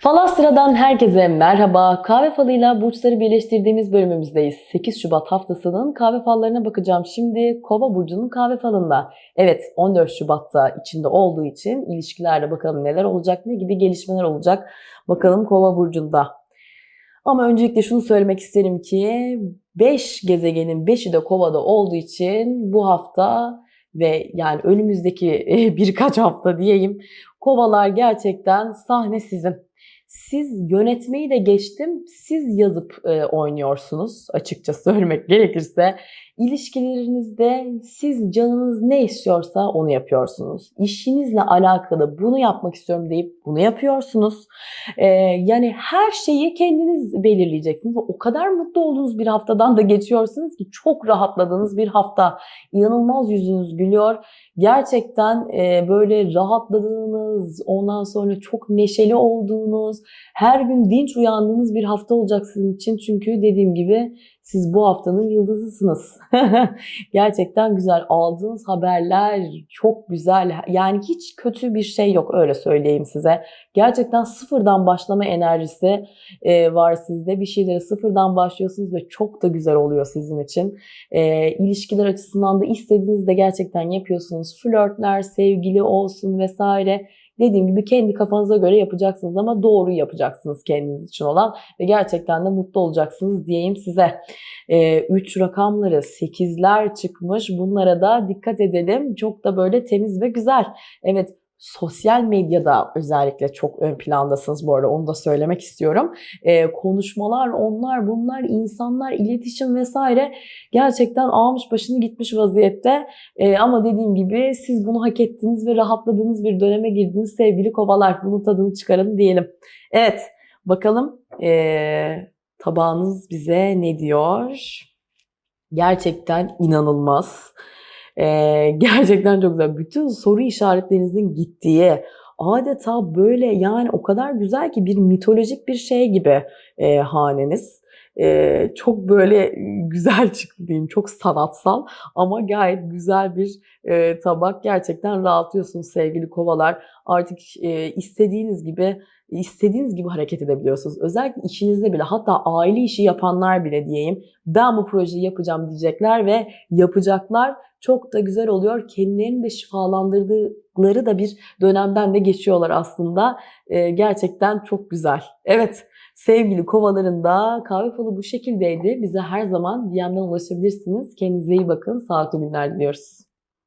Falastra'dan herkese merhaba. Kahve falıyla burçları birleştirdiğimiz bölümümüzdeyiz. 8 Şubat haftasının kahve fallarına bakacağım. Şimdi Kova burcunun kahve falında. Evet 14 Şubat'ta içinde olduğu için ilişkilerde bakalım neler olacak, ne gibi gelişmeler olacak. Bakalım Kova burcunda. Ama öncelikle şunu söylemek isterim ki 5 gezegenin 5'i de Kova'da olduğu için bu hafta ve yani önümüzdeki birkaç hafta diyeyim Kovalar gerçekten sahne sizin. Siz yönetmeyi de geçtim, siz yazıp e, oynuyorsunuz açıkça söylemek gerekirse. İlişkilerinizde siz canınız ne istiyorsa onu yapıyorsunuz. İşinizle alakalı bunu yapmak istiyorum deyip bunu yapıyorsunuz. E, yani her şeyi kendiniz belirleyeceksiniz. O kadar mutlu olduğunuz bir haftadan da geçiyorsunuz ki çok rahatladığınız bir hafta. İnanılmaz yüzünüz gülüyor. Gerçekten e, böyle rahatladığınız, ondan sonra çok neşeli olduğunuz, her gün dinç uyandığınız bir hafta olacak sizin için. Çünkü dediğim gibi siz bu haftanın yıldızısınız. Gerçekten güzel. Aldığınız haberler çok güzel. Yani hiç kötü bir şey yok öyle söyleyeyim size. Gerçekten sıfırdan başlama enerjisi e, var sizde. Bir şeyleri sıfırdan başlıyorsunuz ve çok da güzel oluyor sizin için. E, ilişkiler açısından da istediğinizi de gerçekten yapıyorsunuz. Flörtler, sevgili olsun vesaire. Dediğim gibi kendi kafanıza göre yapacaksınız ama doğru yapacaksınız kendiniz için olan ve gerçekten de mutlu olacaksınız diyeyim size. 3 e, rakamları 8'ler çıkmış. Bunlara da dikkat edelim. Çok da böyle temiz ve güzel. Evet sosyal medyada özellikle çok ön plandasınız bu arada onu da söylemek istiyorum. Ee, konuşmalar, onlar, bunlar, insanlar, iletişim vesaire gerçekten almış başını gitmiş vaziyette. Ee, ama dediğim gibi siz bunu hak ettiniz ve rahatladığınız bir döneme girdiniz sevgili kovalar. Bunun tadını çıkarın diyelim. Evet bakalım ee, tabağınız bize ne diyor? Gerçekten inanılmaz. Ee, gerçekten çok güzel. Bütün soru işaretlerinizin gittiği, adeta böyle yani o kadar güzel ki bir mitolojik bir şey gibi e, haneniz. Ee, çok böyle güzel çıktı diyeyim, çok sanatsal ama gayet güzel bir e, tabak. Gerçekten rahatlıyorsunuz sevgili kovalar. Artık e, istediğiniz gibi istediğiniz gibi hareket edebiliyorsunuz. Özellikle işinizde bile hatta aile işi yapanlar bile diyeyim ben bu projeyi yapacağım diyecekler ve yapacaklar. Çok da güzel oluyor. Kendilerini de şifalandırdıkları da bir dönemden de geçiyorlar aslında. Ee, gerçekten çok güzel. Evet sevgili kovaların da kahve falı bu şekildeydi. Bize her zaman DM'den ulaşabilirsiniz. Kendinize iyi bakın. Sağlıklı günler diliyoruz.